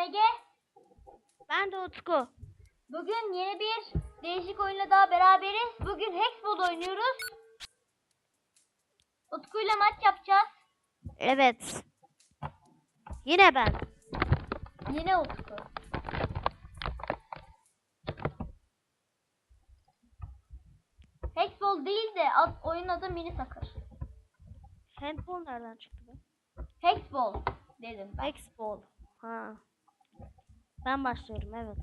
Ege. Ben de Utku. Bugün yeni bir değişik oyunla daha beraberiz. Bugün Hexball oynuyoruz. Utku'yla maç yapacağız. Evet. Yine ben. Yine Utku. Hexball değil de ad, oyun adı Mini Sakır. Handball nereden çıktı be? Hexball dedim ben. Hexball. Ha. Ben başlıyorum evet.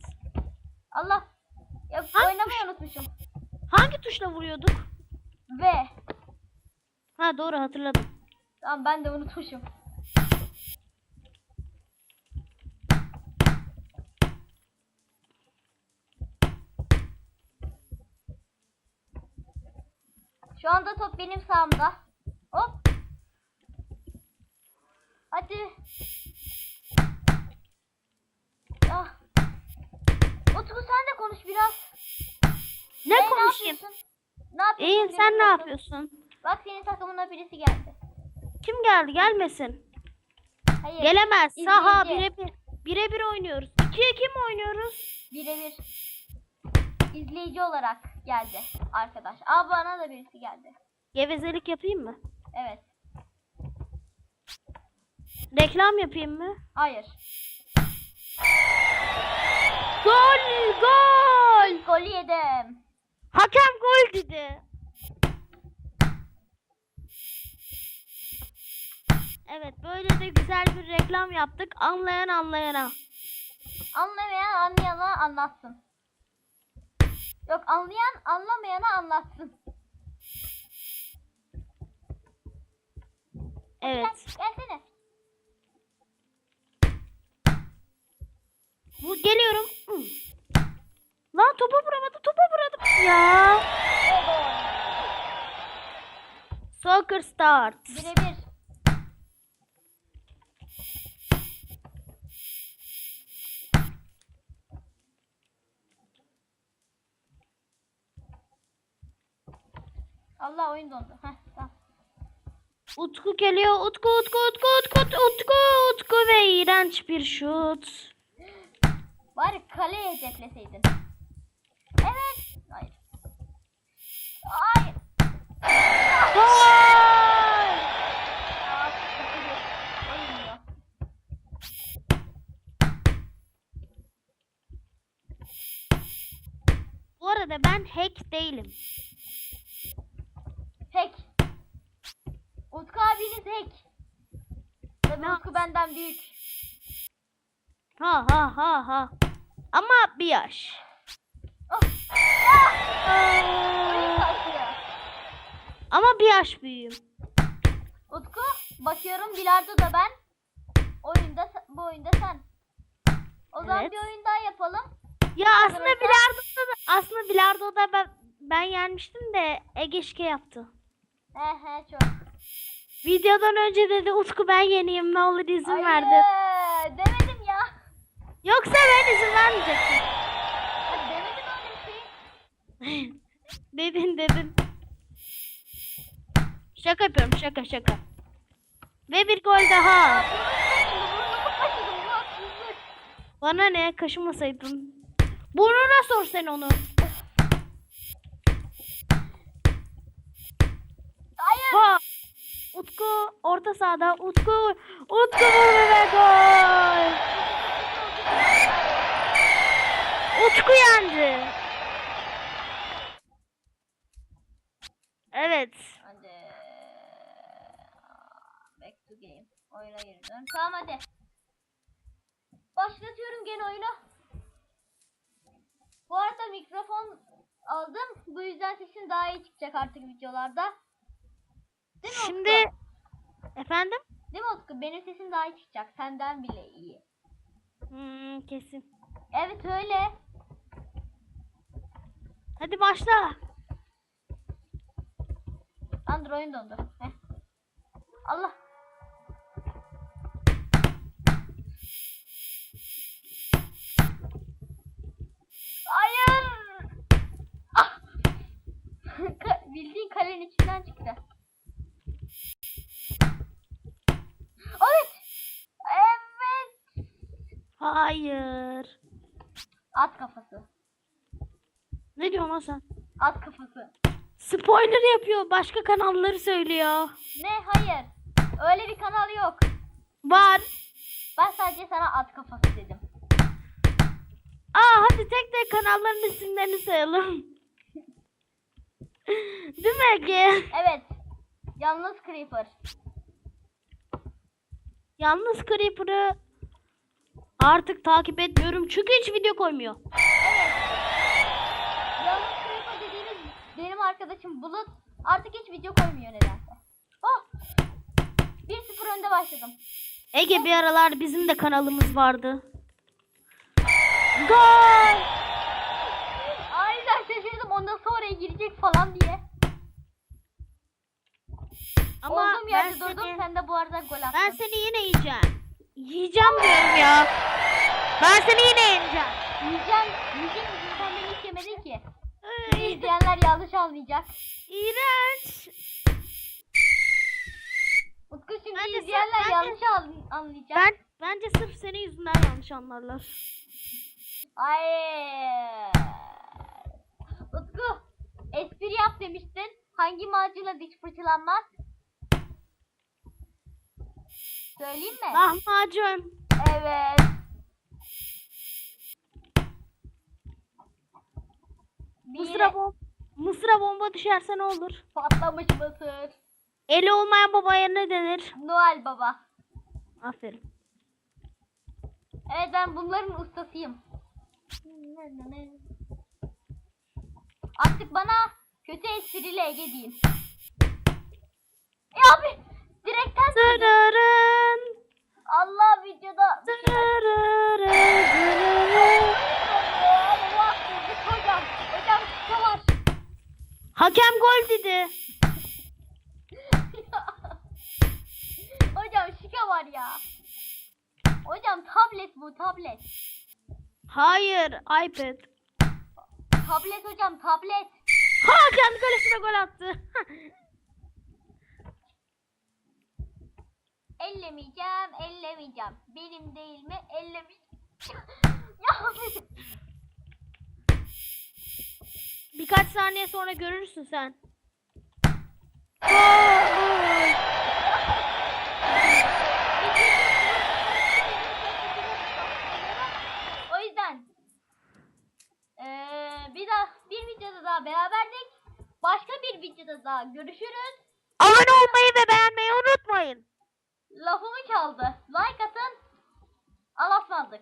Allah. Ya Hangi oynamayı unutmuşum. Hangi tuşla vuruyorduk? Ve. Ha doğru hatırladım. Tamam ben de unutmuşum. Şu anda top benim sağımda. Hop. Hadi. Ah. Utku sen de konuş biraz. Ne Ee, konuşayım? Ne yapıyorsun? İyiyim sen ne yapıyorsun? Bak senin takımına birisi geldi. Kim geldi? Gelmesin. Hayır. Gelemez. Saha İzleyici. birebir. Birebir oynuyoruz. İkiye kim oynuyoruz? Birebir izleyici olarak geldi arkadaş. Aa bana da birisi geldi. Gevezelik yapayım mı? Evet. Reklam yapayım mı? Hayır. Gol! Gol! Golü yedim. Hakem gol dedi. Evet böyle de güzel bir reklam yaptık. Anlayan anlayana. Anlamayan anlayana anlatsın. Yok anlayan anlamayana anlatsın. Evet. Gel, gelsene. Bu geliyorum. Lan topa vuramadım, topa vuramadım. Ya. Soccer start. Birebir. Allah oyun dondu. Heh, tamam. Utku geliyor. Utku, Utku, Utku, Utku, Utku, Utku ve iğrenç bir şut. Bari kaleye hedefleseydin. Evet. Hayır. Hayır. Bu arada ben hack değilim. Hack. Utku abiniz hack. Ne Utku benden büyük. Ha ha ha ha. Ama bir yaş. Oh. Ama bir yaş büyüğüm. Utku bakıyorum bilardo da ben. Oyunda bu oyunda sen. O zaman Evet. bir oyun daha yapalım. Ya aslında Arkadaşlar- bilardoda da, aslında bilardoda ben, ben yenmiştim de Ege şike yaptı. He he çok. Videodan önce dedi Utku ben yeneyim ne olur izin Hayır, verdi. demedim ya. Yoksa ben izin vermeyecektim. Ha, demedim öyle bir şey. dedin dedin. Şaka şaka. Ve bir gol daha. Bana ne kaşımasaydın. Burnuna sor sen onu. Hayır. Ha. Utku orta sahada. Utku. Utku vurdu ve gol. Utku yendi. Evet. Hadi. Back to game. Oyuna geri dön. Tamam hadi. Başlatıyorum gene oyunu. Bu arada mikrofon aldım. Bu yüzden sesim daha iyi çıkacak artık videolarda. Değil mi Şimdi Utku? efendim? Değil mi Utku? Benim sesim daha iyi çıkacak. Senden bile iyi. Hmm, kesin. Evet öyle. Hadi başla. Andır oyun dondu. Heh. Allah. Kalenin içinden çıktı. Evet. Evet. Hayır. At kafası. Ne diyorsun lan sen? At kafası. Spoiler yapıyor. Başka kanalları söylüyor. Ne? Hayır. Öyle bir kanal yok. Var. Ben sadece sana at kafası dedim. Aa hadi tek tek kanalların isimlerini sayalım. Değil mi Ege? Evet. Yalnız Creeper. Yalnız Creeper'ı artık takip etmiyorum çünkü hiç video koymuyor. Evet. Yalnız Creeper dediğimiz benim arkadaşım Bulut artık hiç video koymuyor nedense. Oh! 1-0 önde başladım. Ege bir aralar bizim de kanalımız vardı. Gol! Ondan sonra girecek falan diye. Ama Olduğum ben yerde durdum seni, sen de bu arada gol attın. ben seni yine yiyeceğim. Yiyeceğim diyorum ya. Ben seni yine yeneceğim. Yiyeceğim, yiyecek misin sen beni hiç yemedin ki. İzleyenler yanlış anlayacak. İğrenç. Utku şimdi Bence sen- izleyenler bence- yanlış an- anlayacak. Ben bence sırf senin yüzünden yanlış anlarlar. Ay. Utku espri yap demiştin. Hangi macunla diş fırçalanmaz? Söyleyeyim mi? Lahmacun. Evet. Bir Mısır'a, bom Mısır'a bomba düşerse ne olur? patlamış mısır. Eli olmayan babaya ne denir? Noel Baba. Aferin. Evet ben bunların ustasıyım. Artık bana kötü esprili Ege deyin. E abi direkten sürdüm. Dırırın, Allah videoda dırırın. Hocam, hocam. Hakem gol dedi. hocam şika var ya. Hocam tablet bu tablet. Hayır, iPad. Tablet hocam tablet. Ha kendi kalesine gol attı. Ellemeyeceğim, ellemeyeceğim. Benim değil mi? Ellemeyeceğim. ya Birkaç saniye sonra görürsün sen. Gol. o yüzden eee, bir daha bir videoda daha beraberdik. Başka bir videoda daha görüşürüz. Abone olmayı ve beğenmeyi unutmayın. Lafımı çaldı. Like atın. Alasmadık.